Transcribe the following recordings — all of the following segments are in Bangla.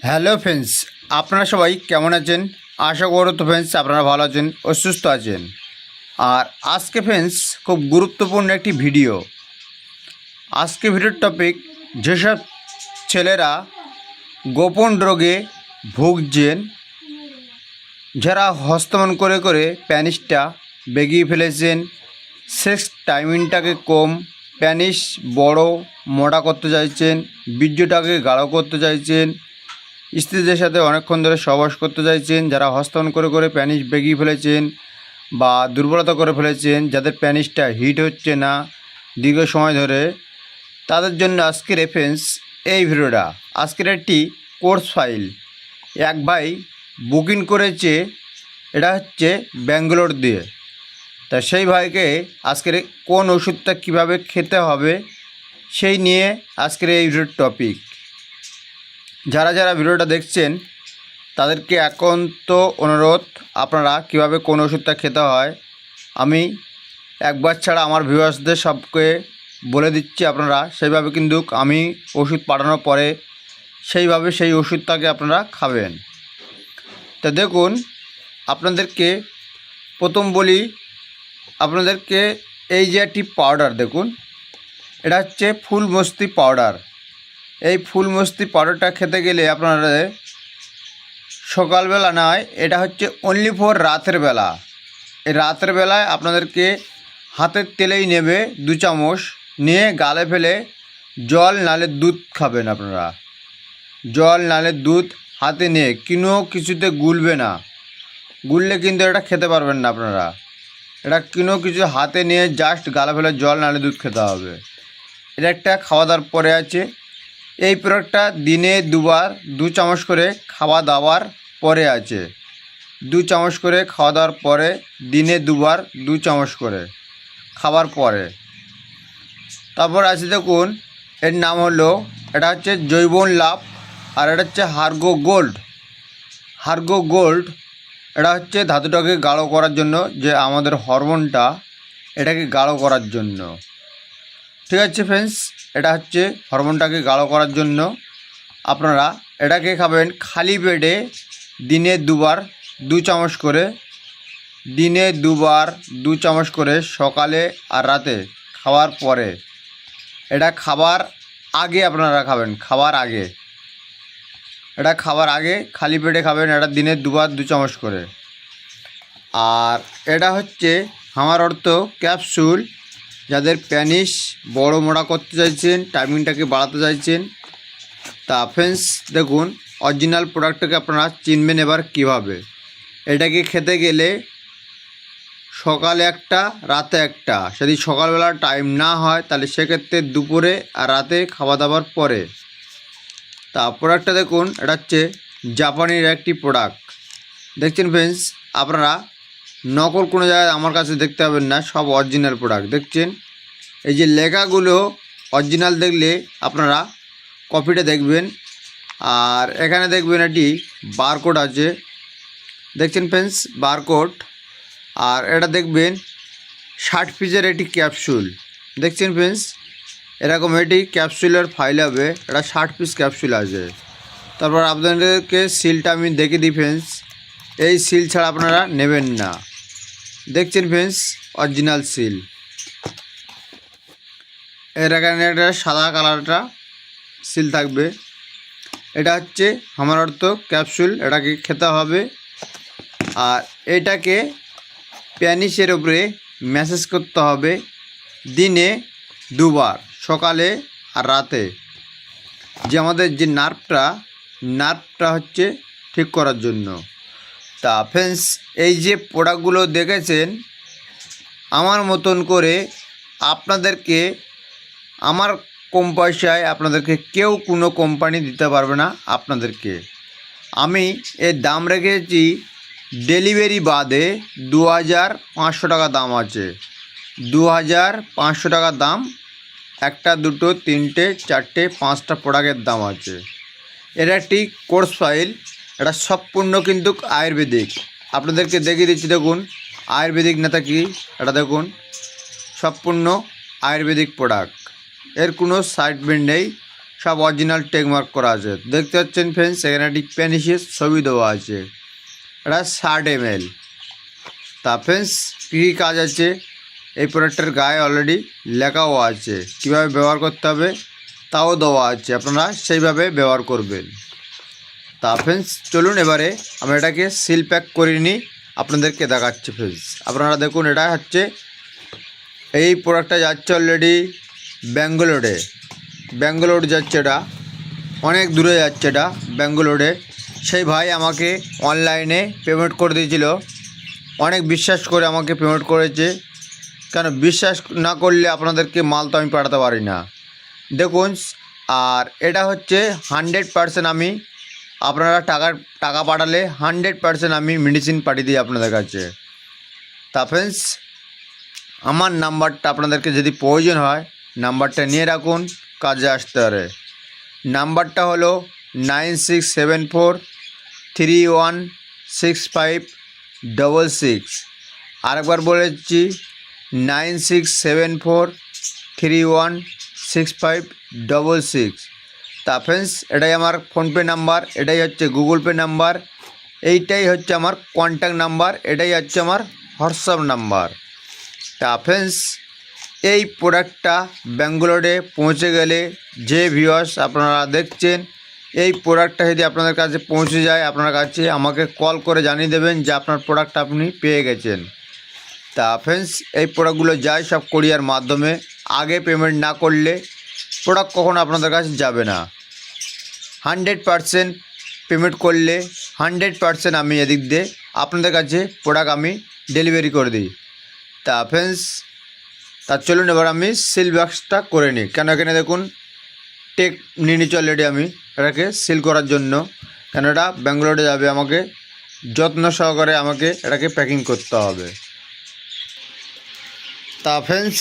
হ্যালো ফ্রেন্ডস, আপনারা সবাই কেমন আছেন? আশা করো তো ফ্রেন্ডস আপনারা ভালো আছেন ও সুস্থ আছেন। আর আজকে ফ্রেন্ডস খুব গুরুত্বপূর্ণ একটি ভিডিও। আজকে ভিডিওর টপিক যেসব ছেলেরা গোপন রোগে ভুগছেন, যারা হস্তমন করে করে প্যানিসটা বেগিয়ে ফেলেছেন সেক্স টাইমিংটাকে কম প্যানিস বড়, মোটা করতে চাইছেন, বীর্যটাকে গাঢ় করতে চাইছেন স্ত্রীদের সাথে অনেকক্ষণ ধরে সহবাস করতে চাইছেন যারা হস্তমন করে করে প্যানিস বেগিয়ে ফেলেছেন বা দুর্বলতা করে ফেলেছেন, যাদের প্যানিসটা হিট হচ্ছে না দীর্ঘ সময় ধরে। তাদের জন্য আজকের রেফারেন্স এই ভিডিওটা। আজকের একটি কোর্স ফাইল এক ভাই বুকিং করেছে, এটা হচ্ছে ব্যাঙ্গালোর দিয়ে। তা সেই ভাইকে আজকের কোন ওষুধটা কীভাবে খেতে হবে, সেই নিয়ে আজকের এই ভিডিওর টপিক যারা যারা ভিডিওটা দেখছেন, তাদেরকে একান্ত অনুরোধ, আপনারা কীভাবে কোন ওষুধটা খেতে হয়, আমি একবার ছাড়া আমার ভিউয়ার্সদের সবকে বলে দিচ্ছি আপনারা, সেইভাবে কিন্তু আমি ওষুধ পাঠানোর পরে সেইভাবে সেই ওষুধটাকে আপনারা খাবেন। তা দেখুন, আপনাদেরকে প্রথম বলি, আপনাদেরকে এই যে একটি পাউডার দেখুন, এটা হচ্ছে ফুল মস্তি পাউডার এই ফুল মস্তি পাউডারটা খেতে গেলে আপনারা সকালবেলা নয় এটা হচ্ছে অনলি ফর রাতের বেলা। এই রাতের বেলায় আপনাদেরকে হাতের তেলেই নেবে দু চামচ, নিয়ে গালে ফেলে জল নালে দুধ খাবেন আপনারা। জল নালে দুধ হাতে নিয়ে কিনো কিছুতে গুলবে না। গুললে কিন্তু এটা খেতে পারবেন না আপনারা। এটা কিনো কিছু হাতে নিয়ে জাস্ট গালে ফেলে জল নালে দুধ খেতে হবে। এটা একটা খাওয়া দাওয়ার পরে আছে। এই প্রোডাক্টটা দিনে দুবার দু চামচ করে খাওয়া দাওয়ার পরে আছে। দু চামচ করে খাওয়া দাওয়ার পরে দিনে দুবার দু চামচ করে খাবার পরে। তারপর আছে দেখুন, এর নাম হলো, এটা হচ্ছে জৈবন লাভ আর এটা হচ্ছে হার্গো গোল্ড। হার্গো গোল্ড, এটা হচ্ছে ধাতুটাকে গাঢ় করার জন্য যে আমাদের হরমোনটা, এটাকে গাঢ় করার জন্য। ঠিক আছে ফ্রেন্ডস এটা হচ্ছে হরমোনটাকে গাঢ় করার জন্য। আপনারা এটাকে খাবেন খালি পেটে দিনে দুবার দু চামচ করে, দিনে দুবার দু চামচ করে সকালে আর রাতে খাওয়ার পরে। এটা খাবার আগে আপনারা খাবেন, খাবার আগে। এটা খাবার আগে খালি পেটে খাবেন, এটা দিনে দুবার দু চামচ করে। আর এটা হচ্ছে, আমার অর্থ ক্যাপসুল যাদের প্যানিস বড় মোড়া করতে চাইছেন, টাইমিংটাকে বাড়াতে চাইছেন, তা ফ্রেন্ডস দেখুন অরিজিনাল প্রোডাক্টটাকে আপনারা চিনবেন এবার কীভাবে। এটাকে খেতে গেলে সকালে একটা, রাতে একটা। যদি সকালবেলা টাইম না হয়, তাহলে সেক্ষেত্রে দুপুরে আর রাতে খাওয়া দাওয়ার পরে। তা প্রোডাক্টটা দেখুন, এটা হচ্ছে জাপানির একটি প্রোডাক্ট দেখছেন ফ্রেন্ডস আপনারা নকল কোনো জায়গায় আমার কাছে দেখতে পাবেন না, সব অরিজিনাল প্রোডাক্ট দেখছেন? এই যে লেখাগুলো অরিজিনাল দেখলে আপনারা কপিটা দেখবেন। আর এখানে দেখবেন এটি বারকোড আছে। দেখছেন ফ্রেন্ডস বারকোড আর এটা দেখবেন ষাট পিসের একটি ক্যাপসুল দেখছেন ফ্রেন্ডস এরকম এটি ক্যাপসুলের ফাইল হবে। এটা ষাট পিস ক্যাপসুল আছে। তারপর আপনাদেরকে সিলটা আমি দেখে দিই ফ্রেন্ডস এই সিল ছাড়া আপনারা নেবেন না। দেখছেন ফ্রেন্ডস অরিজিনাল সিল এর এখানে একটা সাদা কালারটা সিল থাকবে। এটা হচ্ছে আমার অর্থ ক্যাপসুল এটাকে খেতে হবে। আর এটাকে প্যানিসের উপরে ম্যাসেজ করতে হবে দিনে দুবার, সকালে আর রাতে। যে আমাদের যে নার্ভটা নার্ভটা হচ্ছে ঠিক করার জন্য। তা ফ্রেন্ডস এই যে প্রোডাক্টগুলো দেখেছেন, আমার মতন করে আপনাদেরকে, আমার কম পয়সায় আপনাদেরকে কেউ কোনো কোম্পানি দিতে পারবে না আপনাদেরকে। আমি এর দাম রেখেছি ডেলিভারি বাদে দু হাজার পাঁচশো টাকা দাম আছে। দু হাজার পাঁচশো টাকা দাম, একটা, দুটো, তিনটে, চারটে, পাঁচটা প্রোডাক্টের দাম আছে। এটা একটি কোর্স ফাইল এটা সম্পূর্ণ কিন্তু আয়ুর্বেদিক। আপনাদেরকে দেখিয়ে দিচ্ছি, দেখুন, আয়ুর্বেদিক নেতা কি? এটা দেখুন, সম্পূর্ণ আয়ুর্বেদিক প্রোডাক্ট। এর কোনো সাইড বেন্ড নেই, সব অরিজিনাল টেকমার্ক করা আছে। দেখতে পাচ্ছেন ফ্রেন্ডস এখানে একটি প্যানিসের ছবি দেওয়া আছে। এটা ষাট এম এল তা ফ্রেন্ডস কী কী কাজ আছে? এই প্রোডাক্টের গায়ে অলরেডি লেখাও আছে। কীভাবে ব্যবহার করতে হবে? তাও দেওয়া আছে। আপনারা সেইভাবে ব্যবহার করবেন। তা ফ্রেন্ডস চলুন এবারে আমরা এটাকে সিল প্যাক করে নিই। আপনাদেরকে দেখাচ্ছি ফ্রেন্ডস আপনারা দেখুন, এটা হচ্ছে এই প্রোডাক্টটা যাচ্ছে অলরেডি ব্যাঙ্গালোরে। ব্যাঙ্গালোর যাচ্ছে এটা। অনেক দূরে যাচ্ছে এটা, ব্যাঙ্গালোরে। সেই ভাই আমাকে অনলাইনে পেমেন্ট করে দিয়েছিল। অনেক বিশ্বাস করে আমাকে পেমেন্ট করেছে। কেন বিশ্বাস না করলে আপনাদেরকে মাল তো আমি পাঠাতে পারি না। দেখুন, আর এটা হচ্ছে হান্ড্রেড পারসেন্ট আমি আপনারা টাকার টাকা পাঠালে হান্ড্রেড পারসেন্ট আমি মেডিসিন পাঠিয়ে দিই আপনাদের কাছে। তা ফ্রেন্ডস আমার নাম্বারটা আপনাদেরকে যদি প্রয়োজন হয় নাম্বারটা নিয়ে রাখুন, কাজে আসতে পারে। নাম্বারটা হলো nine six seven four three one six five double six আরেকবার বলেছি nine six seven four three one six five double six তা ফ্রেন্ডস এটাই আমার ফোনপে নাম্বার এটাই হচ্ছে গুগল পে নাম্বার এইটাই হচ্ছে আমার কন্ট্যাক্ট নাম্বার এটাই হচ্ছে আমার হোয়াটসঅ্যাপ নাম্বার তা ফ্রেন্ডস এই প্রোডাক্টটা ব্যাঙ্গালোরে পৌঁছে গেলে যে ভিউয়ার্স আপনারা দেখছেন, এই প্রোডাক্টটা যদি আপনাদের কাছে পৌঁছে যায়, আপনার কাছে আমাকে কল করে জানিয়ে দেবেন যে আপনার প্রোডাক্ট আপনি পেয়ে গেছেন। তা ফ্রেন্ডস এই প্রোডাক্টগুলো যায় সব কোরিয়ার মাধ্যমে, আগে পেমেন্ট না করলে প্রোডাক্ট কখনো আপনাদের কাছে যাবে না। হান্ড্রেড পারসেন্ট পেমেন্ট করলে হান্ড্রেড পারসেন্ট আমি এদিক দিয়ে আপনাদের কাছে প্রোডাক্ট আমি ডেলিভারি করে দিই। তা ফ্রেন্ডস তা চলুন এবার আমি সিল বক্সটা করে নিই। কেন এখানে দেখুন টেক নিয়ে নিচ্ছি অলরেডি আমি এটাকে সিল করার জন্য। কেন এটা ব্যাঙ্গালোরে যাবে আমাকে, যত্ন সহকারে আমাকে এটাকে প্যাকিং করতে হবে। তা ফ্রেন্ডস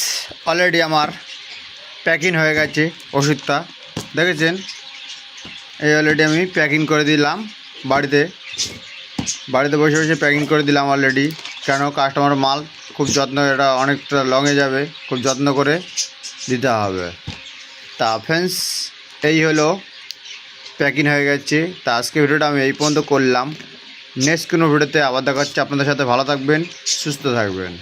অলরেডি আমার প্যাকিং হয়ে গেছে ওষুধটা। দেখেছেন? এই অলরেডি আমি প্যাকিং করে দিলাম বাড়িতে। বাড়িতে বসে বসে প্যাকিং করে দিলাম অলরেডি কেন? কাস্টমার মাল খুব যত্ন, এটা অনেকটা লংয়ে যাবে। খুব যত্ন করে দিতে হবে। তা ফ্রেন্ডস এই হলো প্যাকিং হয়ে গেছে। তা আজকে ভিডিওটা আমি এই পর্যন্ত করলাম। নেক্সট কোনো ভিডিওতে আবার দেখা আপনাদের সাথে ভালো থাকবেন, সুস্থ থাকবেন।